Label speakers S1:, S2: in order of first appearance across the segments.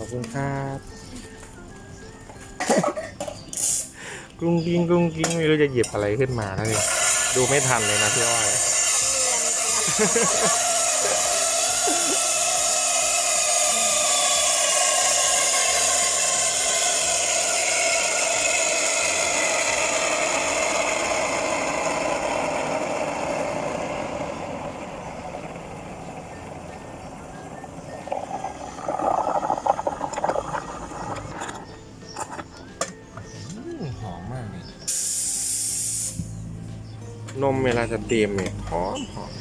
S1: อบคุณครับกรุงกริงกรุงกริงไม่รู้จะหยิบอะไรขึ้นมาแล้วเนี่ยดูไม่ทันเลยนะพี่อ้อย นมเวลาจะเตรียมเนี่ยหอมหอม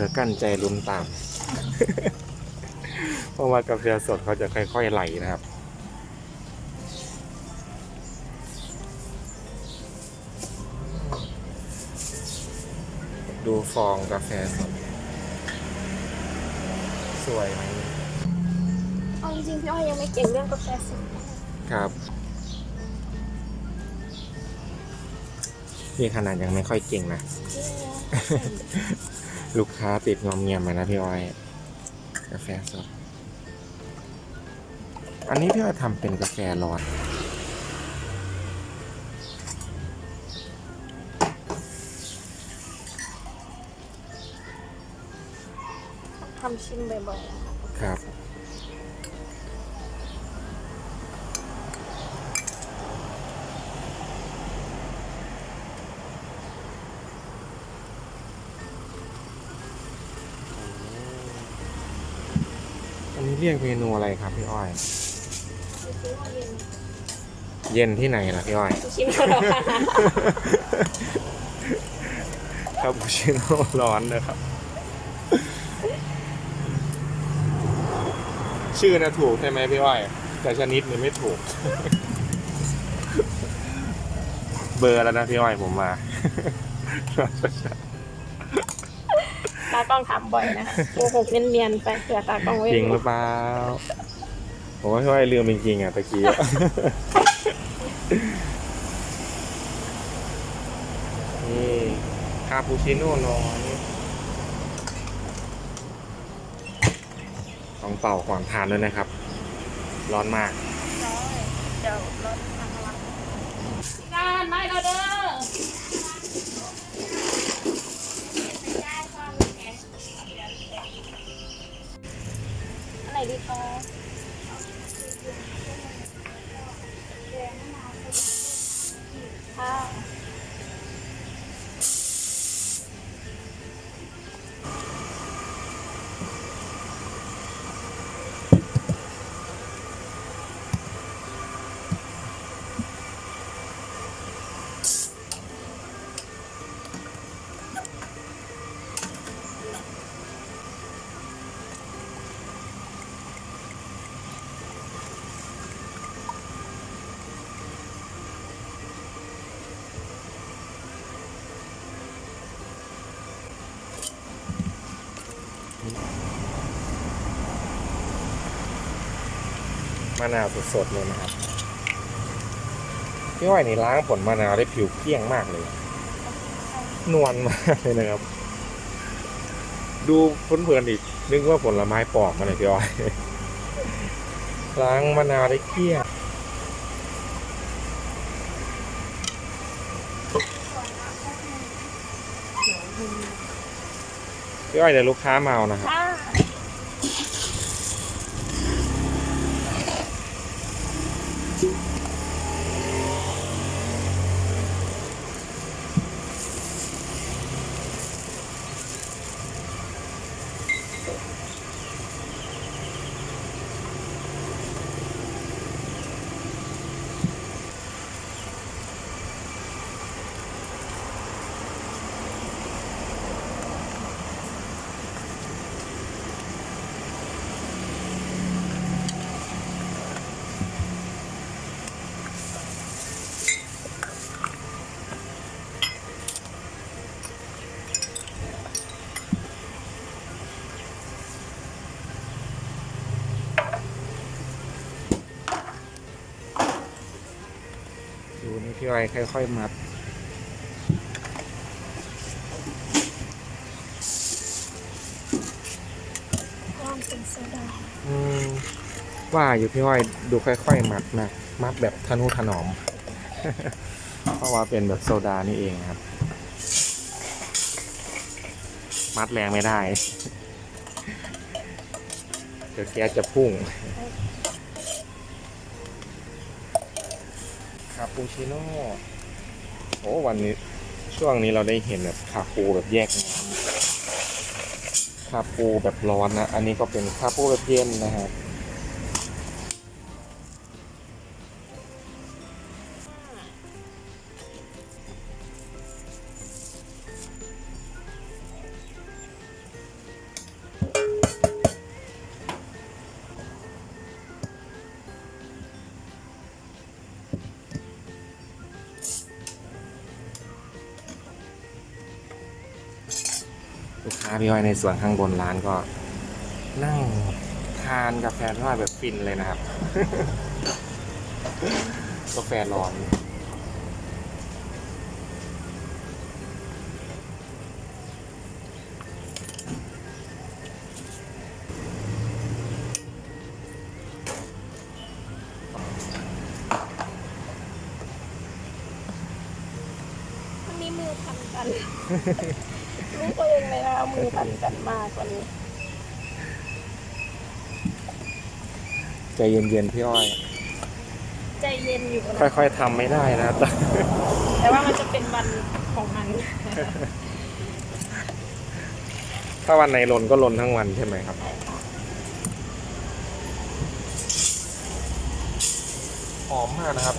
S1: อกั้นใจลุ้นตาม เพราะว่ากาแฟสดเขาจะค่อย ๆ ไหลนะครับดูฟองกาแฟสด สวยไหม
S2: เอาจริงๆพี่อ้อยยังไม่เก่งเรื่องกาแฟสด
S1: ครับ นี่ขนาดยังไม่ค่อยเก่งนะ ลูกค้าติดงอมเงียมมานะพี่อ้อย กาแฟสด อันนี้พี่อ้อยทำเป็นกาแฟร้อน
S2: ทำชิมบ่อยๆนะคะ
S1: เรียกเมนูอะไรครับพี่อ้อย เย็นที่ไหนล่ะพี่อ้อย
S2: ชิมแล้วค่ะ
S1: คาปูชิโน่ร้อนนะครับ ชื่อนะถูกใช่ไหมพี่อ้อย แต่ชนิดนี่ไม่ถูก เบอร์แล้วนะพี่อ้อยผมมา
S2: ตากล้องถามบ่อยนะคะโกหกเนียนๆไปเผื่อตากล้องไว้
S1: จริงหรือเปล่าผมว่าพี่อ้อยลืมจริงๆอะตะกี้อะนี่คาปูชิโน่ร้อนต้องเป่าก่อนทานด้วยนะครับ ร้อนมาก
S2: เดี๋ยวรถทางระวังการไม่เราเด้อะ
S1: นาวสดๆเลยนะครับพี่อ้อยนี่ล้างผลมะนาวได้ผิวเกลี้ยงมากเลย นวลมากเลยนะครับ ดูเพลินๆอีกนึกว่าผลไม้ปอกมาเลยพี่อ้อยล้างมะนาวได้เกลี้ยงพี่อ้อยเดี๋ยวลูกค้าเมานะครับ
S2: Thank you.
S1: ดูนี่พี่อ้อยค่อยๆมัด
S2: ลองเป็นโซดา
S1: อืมว่าอยู่พี่อ้อยดูค่อยๆมัดนะมัดแบบทะนุถนอม เพราะว่าเป็นแบบโซดานี่เองครับ มัดแรงไม่ได้ เดี๋ยวแก๊สจะพุ่ง ปูชิโน่โอ้วันนี้ช่วงนี้เราได้เห็นแบบคาปูแบบแยกน้ำคาปูแบบร้อนนะ อันนี้ก็เป็นคาปูแบบเย็นนะฮะ ลูกค้าพี่อ้อยในส่วนข้างบนร้านก็ นั่งทานกาแฟพี่อ้อยแบบฟินเลยนะครับ กาแฟร้อน
S2: วันนี้มือพันกัน รู้ตัวเองเลย นะคะมือพันกันมากวันนี้
S1: ใจเย็นๆพี่อ้อย
S2: ใจเย็นอยู่นะ
S1: ค่อยๆทำไม่ได้นะ
S2: แต่ว่ามันจะเป็นวันของมัน
S1: ถ้าวันไหนลนก็ลนทั้งวันใช่ไหมครับ หอมมากนะครับ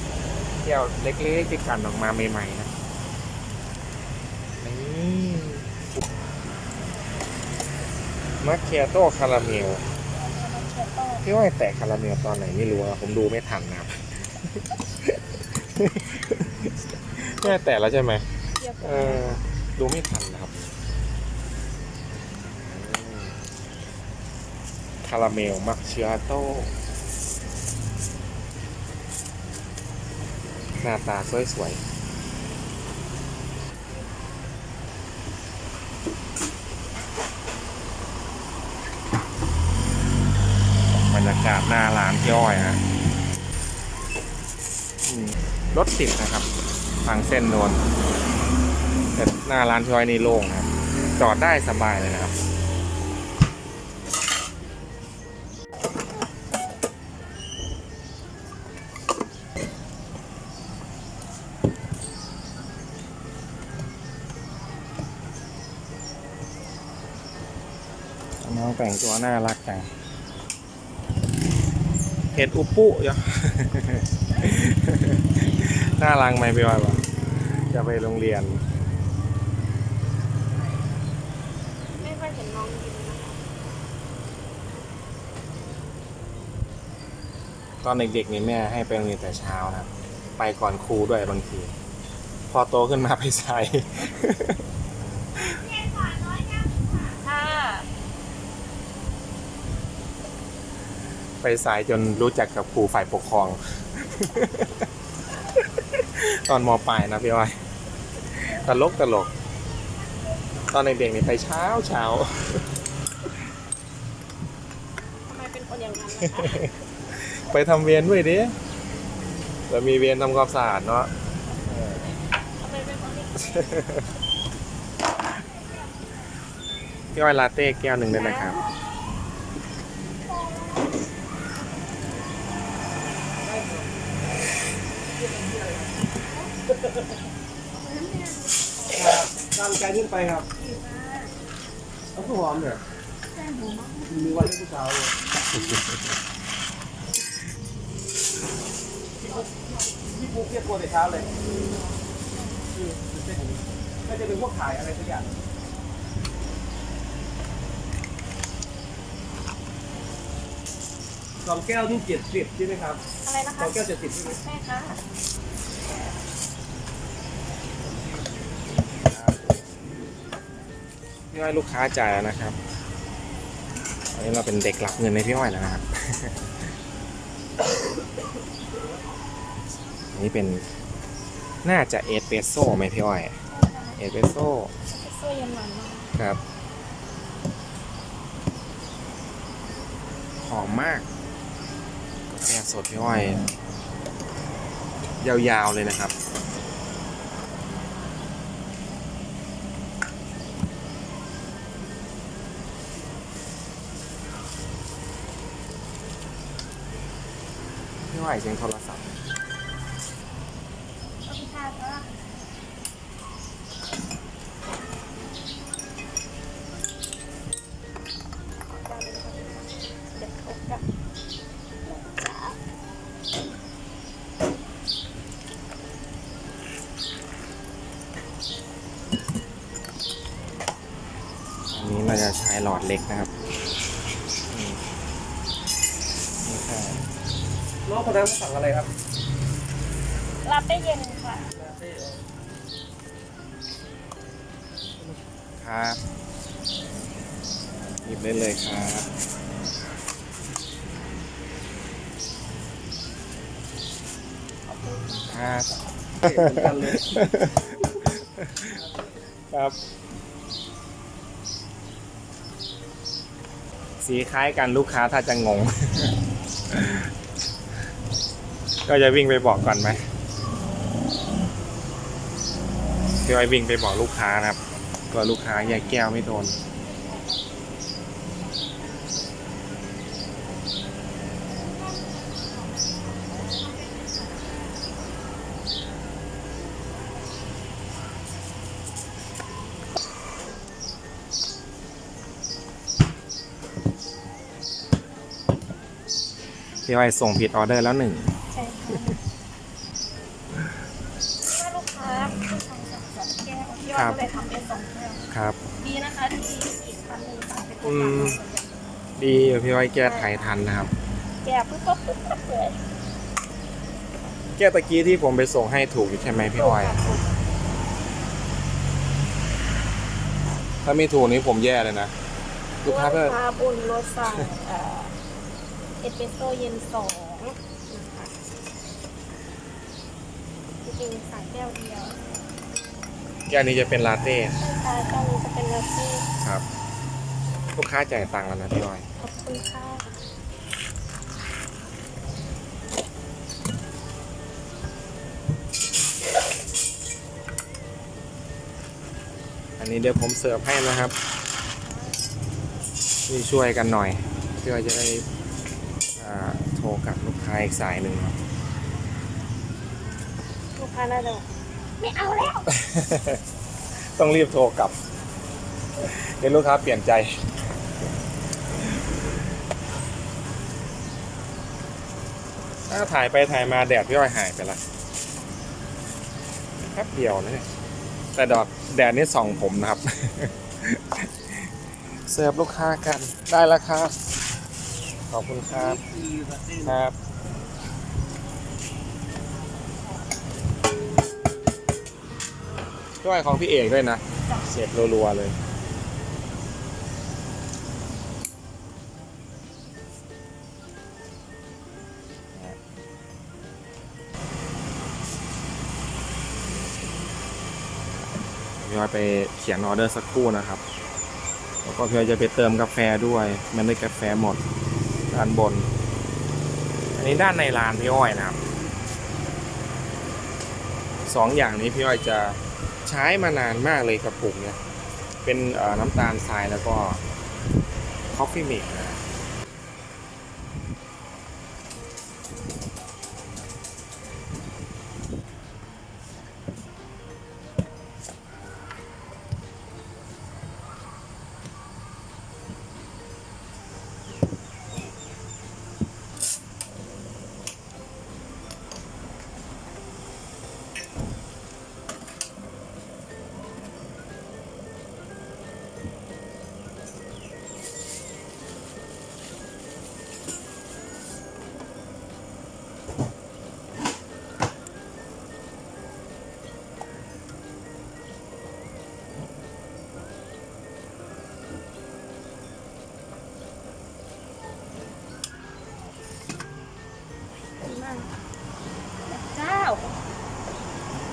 S1: แก้วเล็กๆที่กันออกมาใหม่ๆนะนี่ มัคเคียโต้คาราเมลพี่ว่าแตกคาราเมลตอนไหนไม่รู้อะผมดูไม่ทันนะครับแม่แตกแล้วใช่ไหม
S2: เอ
S1: อดูไม่ทันนะครับคาราเมลมัคเชียโต้หน้าตาสวยๆบรรยากาศหน้าร้านพี่อ้อยฮะรถติดนะครับ ทางเส้นโนนแต่หน้าร้านพี่อ้อยนี่โล่งนะครับจอดได้สบายเลยนะครับน้องแต่งตัวน่ารักจัง เห็ดอุปุยะน่ารักไหมพี่อ้อยบอกจะไปโรงเรียน
S2: ไม่ค่อยเห็นน้องยิ้มนะ
S1: ตอนเด็กๆนี่แม่ให้ไปโรงเรียนแต่เช้านะ ไปก่อนครูด้วยบางที พอโตขึ้นมาไปใช้
S2: ค่
S1: ไปสายจนรู้จักกับครูฝ่ายปกครอง ตอนมปลายนะพี่อ้อยตลกตลก ตอนเด็กๆนี่ไปเช้าเช้า
S2: ทำไมเป็นคนอย่างนั้น
S1: ไปทำเวียนด้วยดิแล้วมีเวียนทำความสะอาดเนาะ
S2: ทำไมเป็นคนที่
S1: พี่อ้อยลาเต้แก้วหนึ่งด้วยนะครับ
S3: ตามใจขึ้นไปครับเอาข้าวหอมเนี่ยมีวันที่ผู้สาวเลยพี่ปุ๊กเรียกตัวแต่เช้าเลยคือตื่นเต้นอย่างนี้น่าจะเป็นพวกขายอะไรสักอย่างสองแก้วนี่เจ็ดสิบใช่ไหมครับ
S2: อะไรนะ
S3: ส
S2: คะ
S3: องแก้วเจ็ดสิบใช่ไหม
S2: ใช่ค่ะ
S1: พี่อ้อยลูกค้าจ่ายแล้วนะครับอันนี้เราเป็นเด็กรับเงินในพี่อ้อยแล้วนะครับ อันนี้เป็นน่าจะเอสเปรสโซ่ไหมพี่อ้อย เอสเปรสโซ่
S2: เอสโซ่เย็นหวานมาก
S1: ครับ หอมมากกาแฟสดพี่อ้อย ยาวๆเลยนะครับ พี่เสียงโทรศัพท์
S2: ขอบคุณค่ะก็เดี๋ยวเขาจะจ้า
S1: อันนี้เราจะใช้หลอดเล็กนะครับนี่นี่ค่ะ
S3: น้อง คนนั้นสั่งอะไรครับ
S2: รับได้เย็นค่ะ
S1: ครับหยิบได้เลยครับครับ
S3: เหมือนกันเลย
S1: ครับ สีคล้ายกันลูกค้าถ้าจะงง ก็จะวิ่งไปบอกก่อนไหมพี่อ้อยวิ่งไปบอกลูกค้านะครับก็ลูกค้าแยกแก้วไม่โดนพี่อ้อยส่งผิดออเดอร์แล้วหนึ่ง
S2: ใช่ค่ะถ้าลูกค้าผู้ชายสั่งสองแก้วพี่อ้อยก็เลยทำเป็นสองแก้ว
S1: ครับ
S2: ดีนะคะที่อีกคันหนึ่งสั่งไปกด
S1: อื
S2: สั่ง
S1: ม
S2: มา
S1: ดีอยู่พี่อ้อยแก้ไขทันนะครับ
S2: แกะปุ๊บปุ๊บปุ๊บปุ๊บเลย
S1: แก้ตะกี้ที่ผมไปส่งให้ถูกอยู่ใช่ไหมพี่อ้อย
S2: ถูก
S1: ถ้าไม่ถูกนี้ผมแย่เลยนะ ลูกค้าก็
S2: ลูกค้าบุญรถสั่งเอ่อเอสเปรสโซ่เย็นสองนะคะจริงๆสั่งแก้วเดียว
S1: แก้วนี้จะเป็นลาเต้
S2: ใช่ค่ะเจ้านี้จะเป็นลาเต้
S1: ครับ ลูกค้าจ่ายตังค์แล้วนะพี่อ้อย
S2: ขอบคุณค่ะ
S1: อันนี้เดี๋ยวผมเสิร์ฟให้นะครับ นี่ช่วยกันหน่อย เพื่อจะได้อ่าโทรกับลูกค้าอีกสายหนึ่งครับ
S2: ลูกค้าน่าจะบอกไม่เอาแล้ว
S1: ต้องรีบโทรกลับ เดี๋ยวลูกค้าเปลี่ยนใจ ถ้าถ่ายไปถ่ายมาแดดพี่อ้อยหายไปละแป๊บเดียวนะเนี่ยแต่ดอดแดดนี่ส่องผมนะครับ เสิร์ฟลูกค้ากันได้แล้วครับ ขอบคุณครับครับด้วยของพี่เอกด้วยนะ เสียบรัวๆเลย พี่อ้อยไปเขียนออเดอร์สักครู่นะครับ แล้วก็พี่อ้อยจะไปเติมกาแฟด้วย มันได้กาแฟหมดด้านบน อันนี้ด้านในร้านพี่อ้อยนะครับสองอย่างนี้พี่อ้อยจะใช้มานานมากเลยกระปุกเนี่ย เป็นน้ำตาลทรายแล้วก็คอฟฟี่
S2: เมก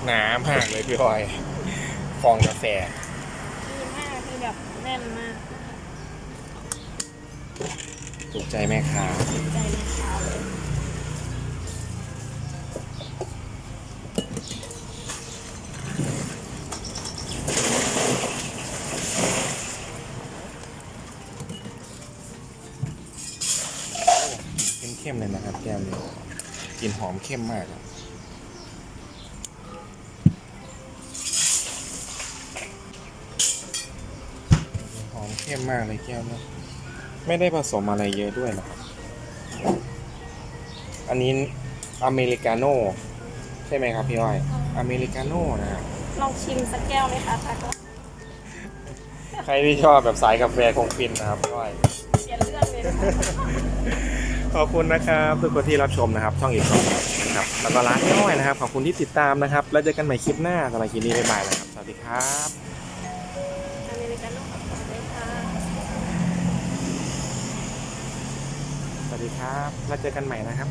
S1: หนามากเลยพี่ออยฟองกาแฟ
S2: ดีมากคือแบบแน่นมาก
S1: ถูกใจแม่ค้า
S2: ถูกใจลูกค้าเลย
S1: เข้มๆเลยนะครับแก้มนี้กลิ่นหอมเข้มมากครับหอม เข้มมากเลยแก้วนี้ไม่ได้ผสมอะไรเยอะด้วยนะครับ อันนี้อเมริกาโน่ใช่ไหมครับพี่อ้อยอเมริกาโน่นะครับ
S2: ลองชิมสักแก้วไหมคะตาก็
S1: ใครที่ชอบแบบสายกาแฟคงฟินนะครับพี่อ้อย
S2: เปลี่ยนเรื่องเลยนะคะ
S1: ขอบคุณนะครับทุกคนที่รับชมนะครับ ช่องอีกช่องนะครับแล้วก็ร้านน้อยนะครับ ขอบคุณที่ติดตามนะครับ แล้วเจอกันใหม่คลิปหน้าสำหรับคลิปนี้บ๊ายบายนะครับ สวัสดีครับ วัสดีครับ แล้วเจอกันใหม่นะครับ